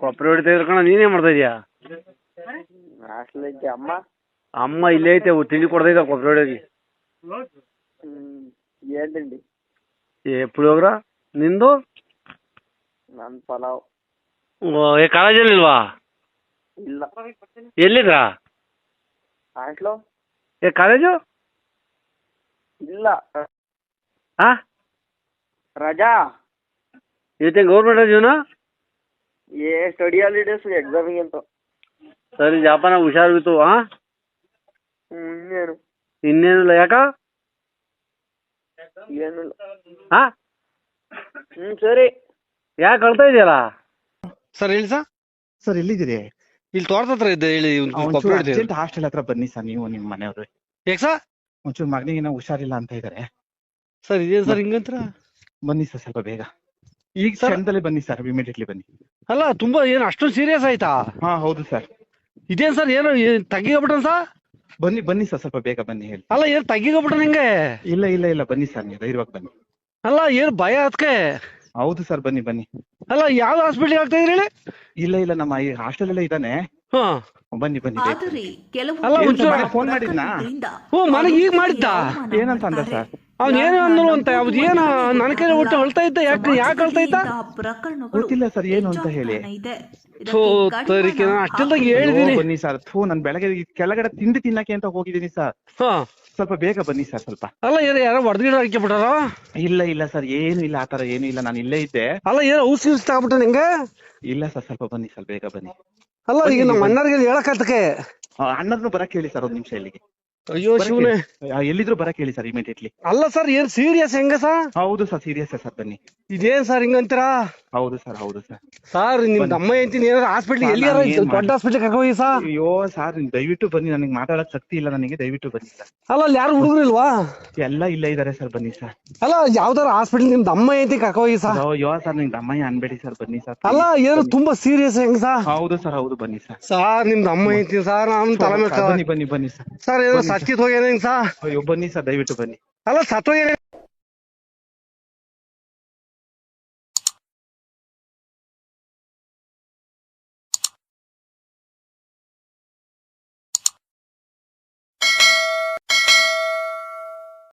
ಕೊಬ್ಬರಿ ಹೊಡಿತಾ ಇದ್ರ ಕಣ ನೀನೇನ್ ಮಾಡ್ತಾ ಇದೀಯಾ ಹಾಸ್ಟೆಲ್ ಐತಿ ಅಮ್ಮ. ಅಮ್ಮ ಇಲ್ಲೇ ಐತೆ ಅವ್ ತಿಂಡಿ ಕೊಡ್ತಾ ಇದ್ದ ಕೊಬ್ಬರಿ ಹೊಡಿಯೋಗಿ ಏನ್ ತಿಂಡಿ? ಏ ಪುಳಿಯೋಗ್ರ ನಿಂದು? ನನ್ ಪಲಾವ್. ಓ, ಏ ಕಾಲೇಜಲ್ಲಿ ಇಲ್ವಾ? ಇಲ್ಲ. ಎಲ್ಲಿದ್ರಾ? ಹಾಸ್ಟ್ಲು? ಏ ಕಾಲೇಜು ಇಲ್ಲ. ಹಾ ರಜಾ? ಇವತ್ತೇನು ಗೌರ್ಮೆಂಟ್ ಜೀವನ ಏ ಸ್ಟಡಿ ಹಾಲಿಡೇಸ್ ಎಕ್ಸಾಮಿಗೆ ಅಂತ. ಸರಿ ಜಾಪಾನ ಹುಷಾರಿತ್ತು ಹಾ ಇನ್ನೇನು? ಇನ್ನೇನಿಲ್ಲ ಯಾಕ? ಏನಿಲ್ಲ. ಹಾ ಹ್ಮ್ ಸರಿ. ಯಾಕೆ ಕಳ್ತಾ ಇದೆಯಲ್ಲ? ಸರ್ ಹೇಳಿ ಸರ್. ಸರ್ ಎಲ್ಲಿದ್ದೀರಿ? ಇಲ್ಲಿ ತೋಟದ ಹತ್ರ ಇದ್ದೆ ಹೇಳಿ ಒಂಚೂರು ಅರ್ಜೆಂಟ್ ಹಾಸ್ಟೆಲ್ ಹತ್ರ ಬನ್ನಿ ಸರ್ ನೀವು ನಿಮ್ಮ ಮನೆಯವರು. ಯಾಕೆ ಸರ್? ಒಂಚೂರು ಮಗನಿಗೆ ಏನೋ ಹುಷಾರಿಲ್ಲ ಅಂತ ಇದ್ದಾರೆ ಸರ್ ಇದೇ ಸರ್ ಹಿಂಗಂತ್ರ? ಬನ್ನಿ ಸರ್ ಸ್ವಲ್ಪ ಬೇಗ. ಈಗ ಸರ್ ಕ್ಷಣದಲ್ಲೇ ಬನ್ನಿ ಸರ್ ಇಮಿಡಿಯೇಟ್ಲಿ ಬನ್ನಿ. ಅಲ್ಲ ತುಂಬಾ ಏನು ಅಷ್ಟೊಂದು ಸೀರಿಯಸ್ ಆಯ್ತಾ? ಹಾ ಹೌದು ಸರ್. ಇದೇನ್ ಸರ್ ಏನು ತಗ್ಗಿಗೋಗ್ಬಿಟ್ಟನ್ ಸರ್? ಬನ್ನಿ ಬನ್ನಿ ಸರ್ ಸ್ವಲ್ಪ ಬೇಗ ಬನ್ನಿ ಹೇಳಿ. ಅಲ್ಲ ಏನ್ ತಗ್ಗಿಗೋಗ್ಬಿಟ್ಟನ್ ಹಿಂಗೆ? ಇಲ್ಲ ಇಲ್ಲ ಇಲ್ಲ ಬನ್ನಿ ಸರ್ ನೀವು ಧೈರ್ಯವಾಗಿ ಬನ್ನಿ. ಅಲ್ಲ ಏನ್ ಭಯ ಅದಕ್ಕೆ? ಹೌದು ಸರ್ ಬನ್ನಿ ಬನ್ನಿ. ಅಲ್ಲ ಯಾವ ಹಾಸ್ಪಿಟ್ಲಿಗೆ ಆಗ್ತಾ ಇದ್ರಿ ಹೇಳಿ? ಇಲ್ಲ ಇಲ್ಲ ನಮ್ಮ ಈ ಹಾಸ್ಟೆಲ್ ಅಲ್ಲೇ ಇದ್ದಾನೆ. ಹಾ. ಬನ್ನಿ ಬನ್ನಿ ಬೇಗ ಆದರೆ ಕೆಲವು ಅಲ್ಲ, ಒಂಚೂರು- ಫೋನ್ ಮಾಡಿದ್ನಾ? ಓ, ಮನೆಗೆ ಈಗ ಮಾಡಿದ್ದ? ಏನಂತ ಅಂದ ಸರ್? ಅವ್ನ್ ಏನೋ ಅಂತ ಅವ್ದು ಏನ ನನ್ನ ಕೈಲಿ ಒಟ್ಟು ಅಳ್ತಾ ಇದ್ದ? ಯಾಕೆ ಯಾಕೆ ಅಳ್ತಾ ಇದ್ದ? ಗೊತ್ತಿಲ್ಲ ಸರ್ ಏನು ಅಂತ ಹೇಳಿ. ಥೋ, ತರಿಕೆ ನಾನು ಅಷ್ಟೆಲ್ಲ ಹೇಳಿದೀನಿ. ಬನ್ನಿ ಸರ್. ಥೂ ನಾನು ಬೆಳಗ್ಗೆ ಕೆಳಗಡೆ ತಿಂಡಿ ತಿನ್ನಕ್ಕೆ ಅಂತ ಹೋಗಿದ್ದೀನಿ ಸರ್. ಹಾ. ಸ್ವಲ್ಪ ಬೇಗ ಬನ್ನಿ ಸರ್ ಸ್ವಲ್ಪ. ಅಲ್ಲ ಏನು ಯಾರೋ ಹೊಡೆದಿಡ ಹಾಕಿ ಬಿಟ್ಟಾರ? ಇಲ್ಲ ಇಲ್ಲ ಸರ್ ಏನು ಇಲ್ಲ ಆತರ ಏನು ಇಲ್ಲ. ನಾನು ಇಲ್ಲೇ ಇದ್ದೆ. ಅಲ್ಲ ಏನು ಔಷಧಿ ಗಿವ್ಸಿ ತಗೊಂಬಿಟ್ಟ ನಿಂಗೆ? ಇಲ್ಲ ಸರ್ ಸ್ವಲ್ಪ ಬನ್ನಿ ಸರ್ ಬೇಗ ಬನ್ನಿ. ಅಲ್ಲ ಈಗ ನಮ್ಮ ಅಣ್ಣರಿಗೆ ಹೇಳಕತ್ತಕ್ಕೆ ಅಣ್ಣದ್ನು ಬರಕ್ ಹೇಳಿ ಸರ್ ಒಂದ್ ನಿಮಿಷ ಇಲ್ಲಿಗೆ. ಅಯ್ಯೋ ಶಿವನೆ. ಎಲ್ಲಿದ್ರು ಬರಕ್ ಹೇಳಿ ಸರ್ ಇಮಿಡಿಯೇಟ್ಲಿ ಅಲ್ಲ ಸರ್ ಏನ್ ಸೀರಿಯಸ್ ಹೆಂಗ ಸರ್? ಹೌದು ಸರ್ ಸೀರಿಯಸ್ ಸರ್ ಬನ್ನಿ. ಇದೇನ್ ಸರ್ ಹಿಂಗಂತೀರಾ ಹೌದು ಸರ್ ಹೌದು ಸರ್. ಸರ್ ನಿಮ್ ಅಮ್ಮ ಹೇಳ್ತೀನಿ ಏನಾದ್ರು ಹಾಸ್ಪಿಟ್ಲ್ ಎಲ್ಲಿ ಎಲ್ಲಿಯಾರ ದೊಡ್ಡ ಹಾಸ್ಪಿಟ್ಲ್ ಕರ್ಕೋಗಿ ಸರ್. ಅಯ್ಯೋ ಸರ್ ದಯವಿಟ್ಟು ಬನ್ನಿ ನನಗೆ ಮಾತಾಡಕ್ ಶಕ್ತಿ ಇಲ್ಲ ನನಗೆ ದಯವಿಟ್ಟು ಬನ್ನಿ ಸರ್. ಅಲ್ಲ ಅಲ್ಲಿ ಯಾರು ಹುಡುಗರಿಲ್ವಾ ಎಲ್ಲ ಇಲ್ಲ ಇದಾರೆ ಸರ್ ಬನ್ನಿ ಸರ್. ಅಲ್ಲ ಯಾವ್ದಾರ ಹಾಸ್ಪಿಟ್ಲ್ ನಿಮ್ದು ಅಮ್ಮ ಐತಿ ಕರ್ಕೋಗಿ ಸರ್. ಅಯ್ಯೋ ಸರ್ ನಿಮ್ದು ಅಮ್ಮ ಅನ್ಬೇಡಿ ಸರ್ ಬನ್ನಿ ಸರ್. ಅಲ್ಲ ಏನು ತುಂಬಾ ಸೀರಿಯಸ್ ಹೆಂಗ್ ಸರ್? ಹೌದು ಸರ್ ಹೌದು ಬನ್ನಿ ಸರ್. ಸರ್ ನಿಮ್ದು ಅಮ್ಮ ಹೇಳ್ತೀನಿ ಸರ್ ನಾನು ತಲೆ ಮೇಲೆ ಬನ್ನಿ ಬನ್ನಿ ಬನ್ನಿ ಸರ್. ಸರ್ ಏನೋ ಸತ್ತಿತ್ ಹೋಗ್ಯಾನ ಹೆಂಗ್ ಸರ್ ಅಯ್ಯೋ ಬನ್ನಿ ಸರ್ ದಯವಿಟ್ಟು ಬನ್ನಿ. ಅಲ್ಲ ಸತ್ತೋಗ್ಯಾನ